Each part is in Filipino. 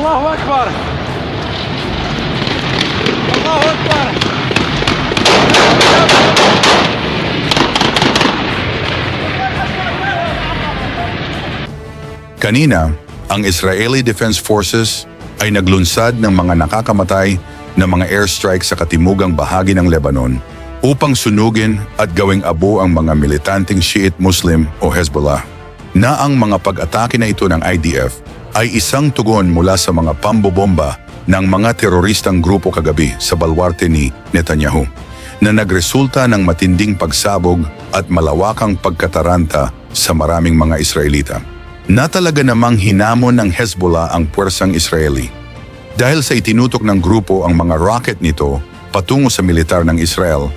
Allahu Akbar! Allahu Akbar! Kanina, ang Israeli Defense Forces ay naglunsad ng mga nakakamatay na mga airstrike sa katimugang bahagi ng Lebanon upang sunugin at gawing abo ang mga militanteng Shiite Muslim o Hezbollah. Na ang mga pag-atake na ito ng IDF ay isang tugon mula sa mga pambobomba ng mga teroristang grupo kagabi sa balwarte ni Netanyahu na nagresulta ng matinding pagsabog at malawakang pagkataranta sa maraming mga Israelita na talaga namang hinamon ng Hezbollah ang puwersang Israeli. Dahil sa itinutok ng grupo ang mga rocket nito patungo sa militar ng Israel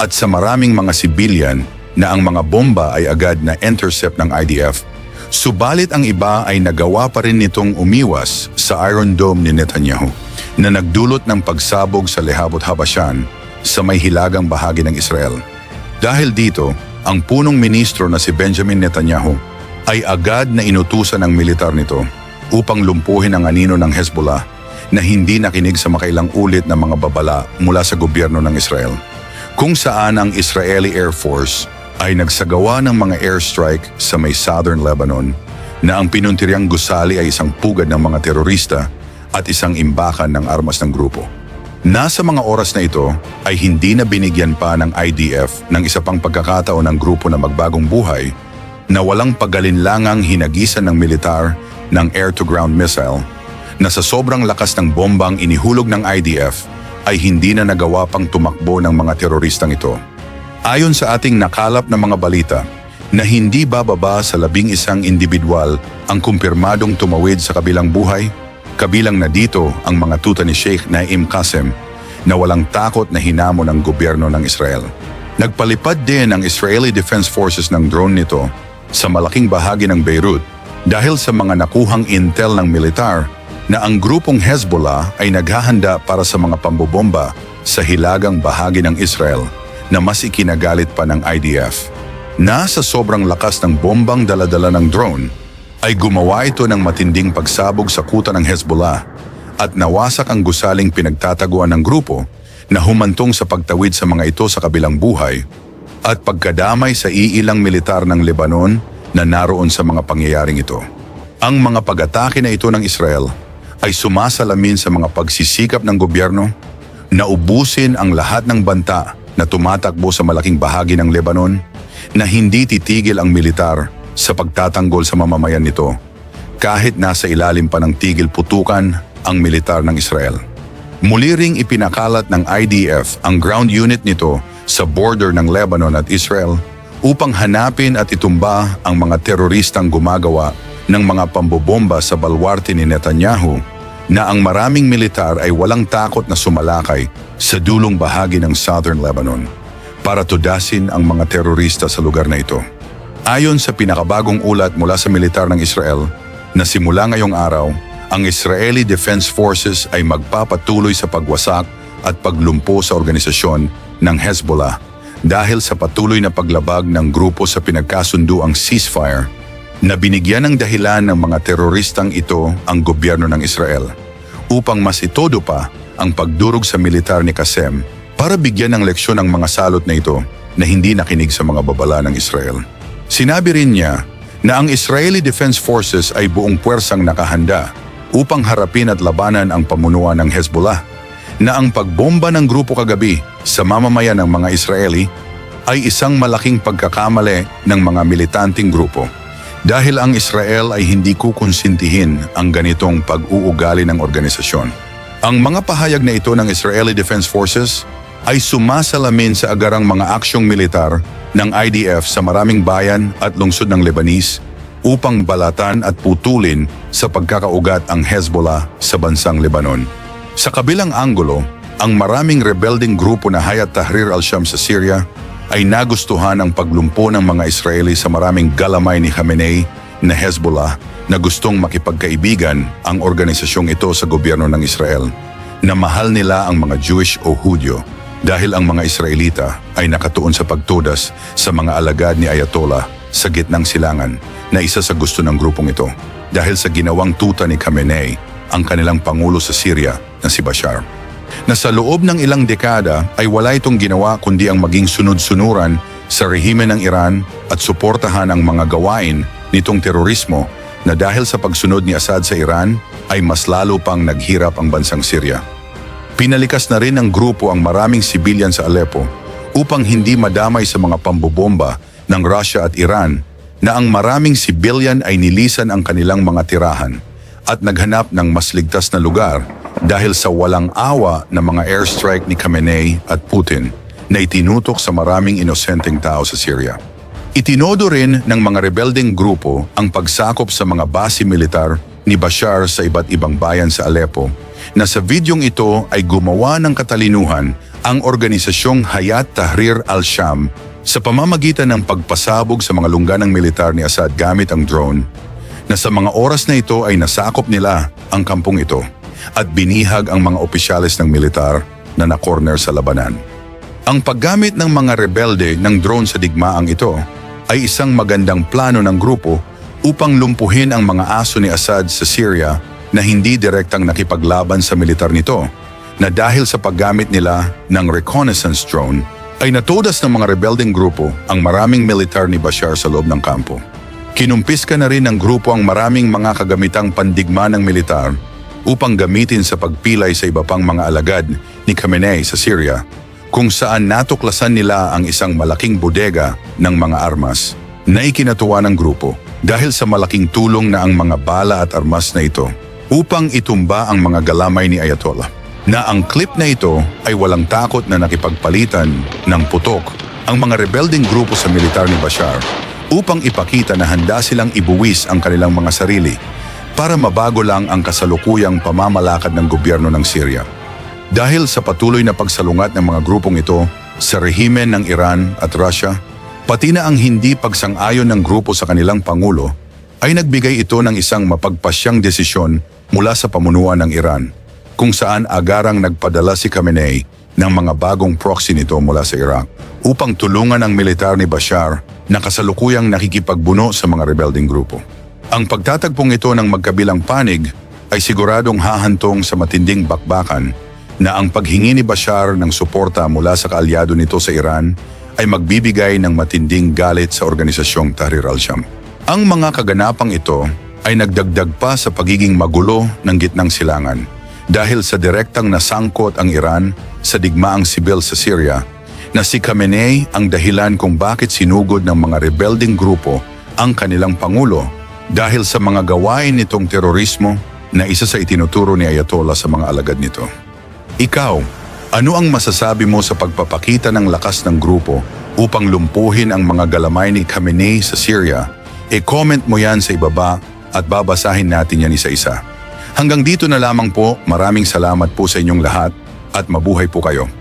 at sa maraming mga sibilyan na ang mga bomba ay agad na intercept ng IDF. Subalit ang iba ay nagawa pa rin nitong umiwas sa Iron Dome ni Netanyahu na nagdulot ng pagsabog sa Lehabot Habashan sa may hilagang bahagi ng Israel. Dahil dito, ang punong ministro na si Benjamin Netanyahu ay agad na inutusan ng militar nito upang lumpuhin ang anino ng Hezbollah na hindi nakinig sa makailang ulit na mga babala mula sa gobyerno ng Israel. Kung saan ang Israeli Air Force ay nagsagawa ng mga airstrike sa may southern Lebanon na ang pinuntiryang gusali ay isang pugad ng mga terorista at isang imbakan ng armas ng grupo. Nasa mga oras na ito ay hindi na binigyan pa ng IDF ng isa pang pagkakataon ng grupo na magbagong buhay na walang pagalinlangang hinagisan ng militar ng air-to-ground missile na sa sobrang lakas ng bombang inihulog ng IDF ay hindi na nagawa pang tumakbo ng mga teroristang ito. Ayon sa ating nakalap na mga balita, na hindi bababa sa labing isang individual ang kumpirmadong tumawid sa kabilang buhay, kabilang na dito ang mga tuta ni Sheikh Naim Qasem na walang takot na hinamo ng gobyerno ng Israel. Nagpalipad din ang Israeli Defense Forces ng drone nito sa malaking bahagi ng Beirut dahil sa mga nakuhang intel ng militar na ang grupong Hezbollah ay naghahanda para sa mga pambobomba sa hilagang bahagi ng Israel na mas ikinagalit pa ng IDF. Nasa sobrang lakas ng bombang daladala ng drone, ay gumawa ito ng matinding pagsabog sa kuta ng Hezbollah at nawasak ang gusaling pinagtataguan ng grupo na humantong sa pagtawid sa mga ito sa kabilang buhay at pagkadamay sa iilang militar ng Lebanon na naroon sa mga pangyayaring ito. Ang mga pag-atake na ito ng Israel ay sumasalamin sa mga pagsisikap ng gobyerno na ubusin ang lahat ng banta na tumatakbo sa malaking bahagi ng Lebanon na hindi titigil ang militar sa pagtatanggol sa mamamayan nito kahit nasa ilalim pa ng tigil putukan ang militar ng Israel. Muli ring ipinakalat ng IDF ang ground unit nito sa border ng Lebanon at Israel upang hanapin at itumba ang mga teroristang gumagawa ng mga pambobomba sa balwarte ni Netanyahu na ang maraming militar ay walang takot na sumalakay sa dulong bahagi ng southern Lebanon para tudasin ang mga terorista sa lugar na ito. Ayon sa pinakabagong ulat mula sa militar ng Israel na simula ngayong araw, ang Israeli Defense Forces ay magpapatuloy sa pagwasak at paglumpo sa organisasyon ng Hezbollah dahil sa patuloy na paglabag ng grupo sa pinagkasunduang ceasefire na binigyan ng dahilan ng mga teroristang ito ang gobyerno ng Israel upang mas itodo pa ang pagdurog sa militar ni Qasem para bigyan ng leksyon ang mga salot na ito na hindi nakinig sa mga babala ng Israel. Sinabi rin niya na ang Israeli Defense Forces ay buong puwersang nakahanda upang harapin at labanan ang pamunuan ng Hezbollah na ang pagbomba ng grupo kagabi sa mamamayan ng mga Israeli ay isang malaking pagkakamali ng mga militanting grupo dahil ang Israel ay hindi kukonsintihin ang ganitong pag-uugali ng organisasyon. Ang mga pahayag na ito ng Israeli Defense Forces ay sumasalamin sa agarang mga aksyong militar ng IDF sa maraming bayan at lungsod ng Lebanese upang balatan at putulin sa pagkakaugat ang Hezbollah sa bansang Lebanon. Sa kabilang anggulo, ang maraming rebelding grupo na Hayat Tahrir al-Sham sa Syria ay nagustuhan ang paglumpo ng mga Israeli sa maraming galamay ni Khamenei na Hezbollah na gustong makipagkaibigan ang organisasyong ito sa gobyerno ng Israel na mahal nila ang mga Jewish o Hudyo dahil ang mga Israelita ay nakatuon sa pagtudas sa mga alagad ni Ayatollah sa gitnang silangan na isa sa gusto ng grupong ito dahil sa ginawang tuta ni Khamenei ang kanilang pangulo sa Syria na si Bashar. Na sa loob ng ilang dekada ay wala itong ginawa kundi ang maging sunod-sunuran sa rehimen ng Iran at suportahan ang mga gawain nitong terorismo na dahil sa pagsunod ni Assad sa Iran ay mas lalo pang naghirap ang bansang Syria. Pinalikas na rin ng grupo ang maraming sibilyan sa Aleppo upang hindi madamay sa mga pambobomba ng Russia at Iran na ang maraming sibilyan ay nilisan ang kanilang mga tirahan at naghanap ng mas ligtas na lugar dahil sa walang awa ng mga airstrike ni Khamenei at Putin na itinutok sa maraming inosenteng tao sa Syria. Itinodo rin ng mga rebelding grupo ang pagsakop sa mga base militar ni Bashar sa iba't ibang bayan sa Aleppo na sa videong ito ay gumawa ng katalinuhan ang organisasyong Hayat Tahrir al-Sham sa pamamagitan ng pagpasabog sa mga lungganang militar ni Assad gamit ang drone na sa mga oras na ito ay nasakop nila ang kampong ito at binihag ang mga opisyales ng militar na nakorner sa labanan. Ang paggamit ng mga rebelde ng drone sa digmaang ito ay isang magandang plano ng grupo upang lumpuhin ang mga aso ni Assad sa Syria na hindi direktang nakipaglaban sa militar nito na dahil sa paggamit nila ng reconnaissance drone ay natudas ng mga rebelding grupo ang maraming militar ni Bashar sa loob ng kampo. Kinumpiska na rin ng grupo ang maraming mga kagamitang pandigma ng militar upang gamitin sa pagpilay sa iba pang mga alagad ni Khamenei sa Syria kung saan natuklasan nila ang isang malaking bodega ng mga armas na ikinatuwa ng grupo dahil sa malaking tulong na ang mga bala at armas na ito upang itumba ang mga galamay ni Ayatollah. Na ang clip na ito ay walang takot na nakipagpalitan ng putok ang mga rebelding grupo sa militar ni Bashar upang ipakita na handa silang ibuwis ang kanilang mga sarili para mabago lang ang kasalukuyang pamamalakad ng gobyerno ng Syria. Dahil sa patuloy na pagsalungat ng mga grupong ito sa rehimen ng Iran at Russia, pati na ang hindi pagsang-ayon ng grupo sa kanilang pangulo, ay nagbigay ito ng isang mapagpasyang desisyon mula sa pamunuan ng Iran, kung saan agarang nagpadala si Khamenei ng mga bagong proxy nito mula sa Iraq upang tulungan ang militar ni Bashar na kasalukuyang nakikipagbuno sa mga rebelding grupo. Ang pagtatagpong ito ng magkabilang panig ay siguradong hahantong sa matinding bakbakan na ang paghingi ni Bashar ng suporta mula sa kaalyado nito sa Iran ay magbibigay ng matinding galit sa organisasyong Tahrir al-Sham. Ang mga kaganapang ito ay nagdagdag pa sa pagiging magulo ng gitnang silangan dahil sa direktang nasangkot ang Iran sa digmaang sibil sa Syria na si Khamenei ang dahilan kung bakit sinugod ng mga rebelding grupo ang kanilang pangulo dahil sa mga gawain nitong terorismo na isa sa itinuturo ni Ayatollah sa mga alagad nito. Ikaw, ano ang masasabi mo sa pagpapakita ng lakas ng grupo upang lumpuhin ang mga galamay ni Khamenei sa Syria? E-comment mo yan sa ibaba at babasahin natin yan isa-isa. Hanggang dito na lamang po, maraming salamat po sa inyong lahat at mabuhay po kayo.